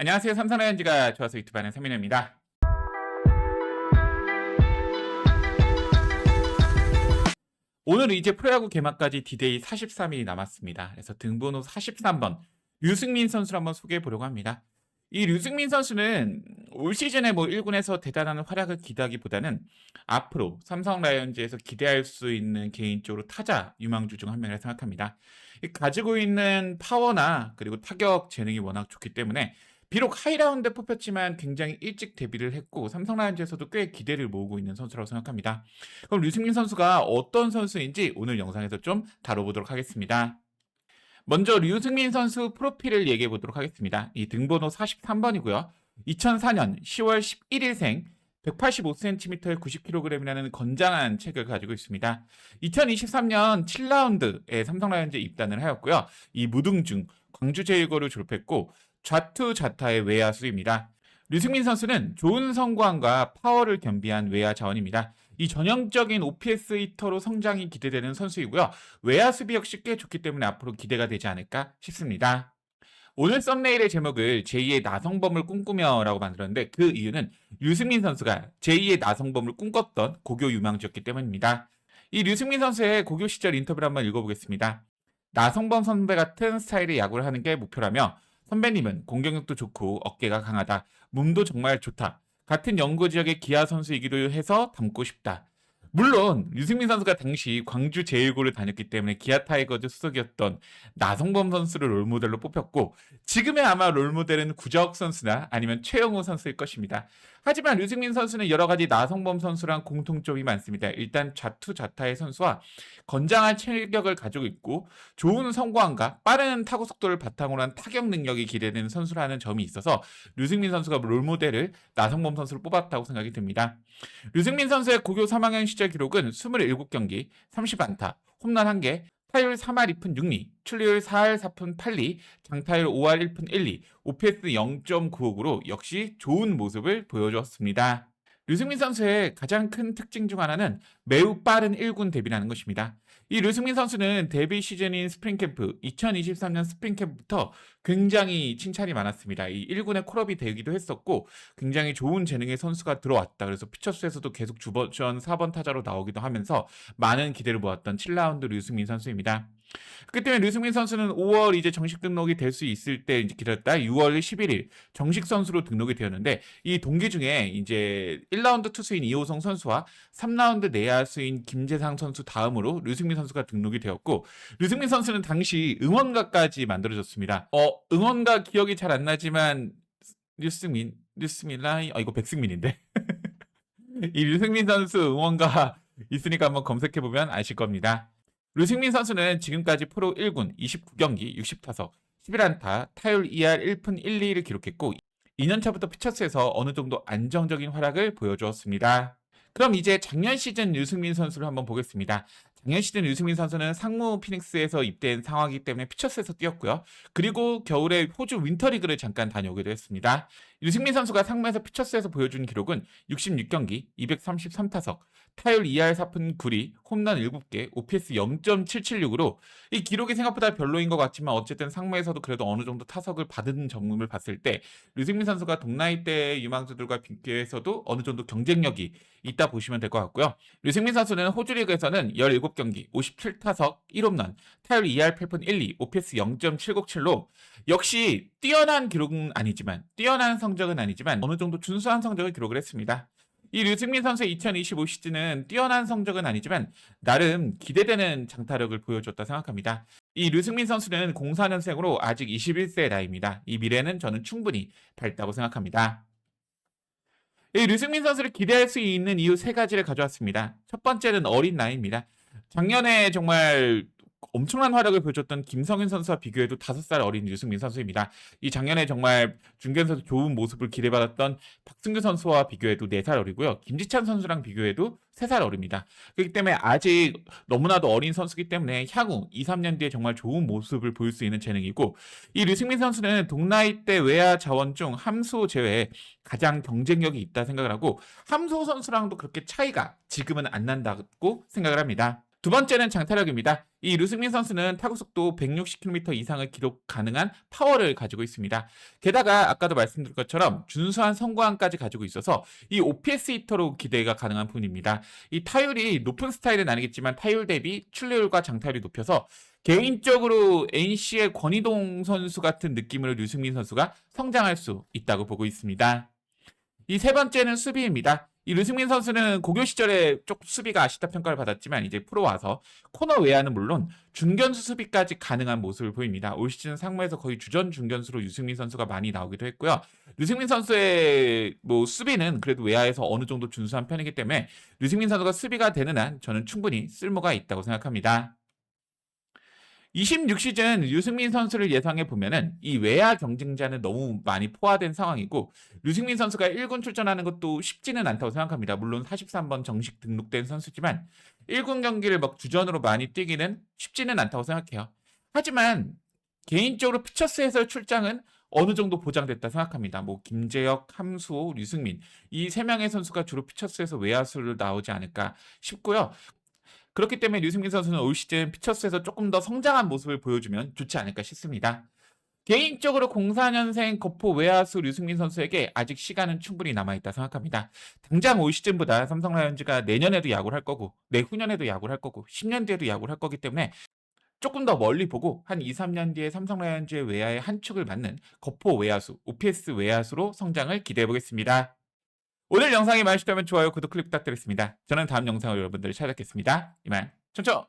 안녕하세요. 삼성라이온즈가 좋아서 유튜브 하는 서민호입니다. 오늘 이제 프로야구 개막까지 디데이 43일이 남았습니다. 그래서 등번호 43번 류승민 선수를 한번 소개해 보려고 합니다. 이 류승민 선수는 올 시즌에 뭐 1군에서 대단한 활약을 기대하기보다는 앞으로 삼성 라이온즈에서 기대할 수 있는 개인적으로 타자 유망주 중 한 명이라 생각합니다. 이 가지고 있는 파워나 그리고 타격 재능이 워낙 좋기 때문에 비록 하이라운드에 뽑혔지만 굉장히 일찍 데뷔를 했고 삼성 라이온즈에서도 꽤 기대를 모으고 있는 선수라고 생각합니다. 그럼 류승민 선수가 어떤 선수인지 오늘 영상에서 좀 다뤄보도록 하겠습니다. 먼저 류승민 선수 프로필을 얘기해 보도록 하겠습니다. 이 등번호 43번이고요. 2004년 10월 11일생 185cm에 90kg이라는 건장한 체격을 가지고 있습니다. 2023년 7라운드에 삼성 라이온즈에 입단을 하였고요. 이 무등중 광주제일고를 졸업했고 좌투 좌타의 외야 수입니다. 류승민 선수는 좋은 성광과 파워를 겸비한 외야 자원입니다. 이 전형적인 OPS 히터로 성장이 기대되는 선수이고요. 외야 수비 역시 꽤 좋기 때문에 앞으로 기대가 되지 않을까 싶습니다. 오늘 썸네일의 제목을 제2의 나성범을 꿈꾸며라고 만들었는데 그 이유는 류승민 선수가 제2의 나성범을 꿈꿨던 고교 유망주였기 때문입니다. 이 류승민 선수의 고교 시절 인터뷰를 한번 읽어보겠습니다. 나성범 선배 같은 스타일의 야구를 하는 게 목표라며 선배님은 공격력도 좋고 어깨가 강하다. 몸도 정말 좋다. 같은 연고 지역의 기아 선수이기도 해서 닮고 싶다. 물론 유승민 선수가 당시 광주 제1고를 다녔기 때문에 기아 타이거즈 수석이었던 나성범 선수를 롤모델로 뽑혔고 지금의 아마 롤모델은 구자욱 선수나 아니면 최영호 선수일 것입니다. 하지만 류승민 선수는 여러 가지 나성범 선수랑 공통점이 많습니다. 일단 좌투 좌타의 선수와 건장한 체격을 가지고 있고 좋은 성공함과 빠른 타구 속도를 바탕으로 한 타격 능력이 기대되는 선수라는 점이 있어서 류승민 선수가 롤모델을 나성범 선수를 뽑았다고 생각이 듭니다. 류승민 선수의 고교 3학년 시절 기록은 27경기, 30안타, 홈런 1개, 타율 3할 2푼 6리, 출루율 4할 4푼 8리, 장타율 5할 1푼 1리, OPS 0.95으로 역시 좋은 모습을 보여주었습니다. 류승민 선수의 가장 큰 특징 중 하나는 매우 빠른 1군 데뷔라는 것입니다. 이 류승민 선수는 데뷔 시즌인 스프링캠프 2023년 스프링캠프부터 굉장히 칭찬이 많았습니다. 이 1군의 콜업이 되기도 했었고 굉장히 좋은 재능의 선수가 들어왔다. 그래서 피처스에서도 계속 주전 4번 타자로 나오기도 하면서 많은 기대를 모았던 7라운드 류승민 선수입니다. 그렇기 때문에 류승민 선수는 5월 이제 정식 등록이 될 수 있을 때 이제 기다렸다 6월 11일 정식 선수로 등록이 되었는데 이 동기 중에 이제 1라운드 투수인 이호성 선수와 3라운드 내야수인 김재상 선수 다음으로 류승민 선수가 등록이 되었고 류승민 선수는 당시 응원가까지 만들어졌습니다. 어 응원가 기억이 잘 안 나지만 류승민 류승민 라이 아 이거 백승민인데 이 류승민 선수 응원가 있으니까 한번 검색해 보면 아실 겁니다. 류승민 선수는 지금까지 프로 1군 29경기 60타석 11안타 타율 2할 1푼 1리를 기록했고 2년차부터 피처스에서 어느 정도 안정적인 활약을 보여주었습니다. 그럼 이제 작년 시즌 류승민 선수를 한번 보겠습니다. 작년 시즌 류승민 선수는 상무 피닉스에서 입대한 상황이기 때문에 피처스에서 뛰었고요. 그리고 겨울에 호주 윈터리그를 잠깐 다녀오기도 했습니다. 류승민 선수가 상무에서 피처스에서 보여준 기록은 66경기 233타석 타율 2할 4푼 9리, 홈런 7개, OPS 0.776으로 이 기록이 생각보다 별로인 것 같지만 어쨌든 상무에서도 그래도 어느 정도 타석을 받은 점을 봤을 때 류승민 선수가 동나이 때 유망주들과 비교해서도 어느 정도 경쟁력이 있다 보시면 될 것 같고요. 류승민 선수는 호주 리그에서는 17경기 57타석 1홈런, 타율 2할 8푼 1리, OPS 0.707로 역시 뛰어난 기록은 아니지만 뛰어난 성 적은 아니지만 어느 정도 준수한 성적을 기록을 했습니다. 이 류승민 선수의 2025 시즌은 뛰어난 성적은 아니지만 나름 기대되는 장타력을 보여줬다 생각합니다. 이 류승민 선수는 04년생으로 아직 21세의 나이입니다. 이 미래는 저는 충분히 밝다고 생각합니다. 이 류승민 선수를 기대할 수 있는 이유 세 가지를 가져왔습니다. 첫 번째는 어린 나이입니다. 작년에 정말 엄청난 활약을 보여줬던 김성현 선수와 비교해도 5살 어린 유승민 선수입니다. 이 작년에 정말 중견에서 좋은 모습을 기대받았던 박승규 선수와 비교해도 4살 어리고요. 김지찬 선수랑 비교해도 3살 어립니다. 그렇기 때문에 아직 너무나도 어린 선수이기 때문에 향후 2, 3년 뒤에 정말 좋은 모습을 보일 수 있는 재능이고 이 류승민 선수는 동나이 때 외야 자원 중 함수 제외에 가장 경쟁력이 있다 생각을 하고 함수 선수랑도 그렇게 차이가 지금은 안 난다고 생각을 합니다. 두 번째는 장타력입니다. 이 류승민 선수는 타구 속도 160km 이상을 기록 가능한 파워를 가지고 있습니다. 게다가 아까도 말씀드린 것처럼 준수한 성공함까지 가지고 있어서 이 OPS 히터로 기대가 가능한 분입니다. 이 타율이 높은 스타일은 아니겠지만 타율 대비 출루율과 장타율이 높여서 개인적으로 NC의 권희동 선수 같은 느낌으로 류승민 선수가 성장할 수 있다고 보고 있습니다. 이 세 번째는 수비입니다. 이 류승민 선수는 고교 시절에 조금 수비가 아쉽다 평가를 받았지만 이제 프로 와서 코너 외야는 물론 중견수 수비까지 가능한 모습을 보입니다. 올 시즌 상무에서 거의 주전 중견수로 유승민 선수가 많이 나오기도 했고요. 류승민 선수의 뭐 수비는 그래도 외야에서 어느 정도 준수한 편이기 때문에 류승민 선수가 수비가 되는 한 저는 충분히 쓸모가 있다고 생각합니다. 26시즌 유승민 선수를 예상해 보면은 이 외야 경쟁자는 너무 많이 포화된 상황이고 류승민 선수가 1군 출전하는 것도 쉽지는 않다고 생각합니다. 물론 43번 정식 등록된 선수지만 1군 경기를 막 주전으로 많이 뛰기는 쉽지는 않다고 생각해요. 하지만 개인적으로 피처스에서 출장은 어느 정도 보장됐다 생각합니다. 뭐 김재혁, 함수호, 류승민 이 세 명의 선수가 주로 피처스에서 외야수를 나오지 않을까 싶고요. 그렇기 때문에 류승민 선수는 올 시즌 피처스에서 조금 더 성장한 모습을 보여주면 좋지 않을까 싶습니다. 개인적으로 04년생 거포 외야수 류승민 선수에게 아직 시간은 충분히 남아있다 생각합니다. 당장 올 시즌보다 삼성 라이온즈가 내년에도 야구를 할 거고 내후년에도 야구를 할 거고 10년 뒤에도 야구를 할 거기 때문에 조금 더 멀리 보고 한 2, 3년 뒤에 삼성 라이온즈의 외야의 한 축을 맡는 거포 외야수, OPS 외야수로 성장을 기대해 보겠습니다. 오늘 영상이 마음에 드셨다면 좋아요, 구독, 클릭 부탁드리겠습니다. 저는 다음 영상으로 여러분들을 찾아뵙겠습니다. 이만, 천천!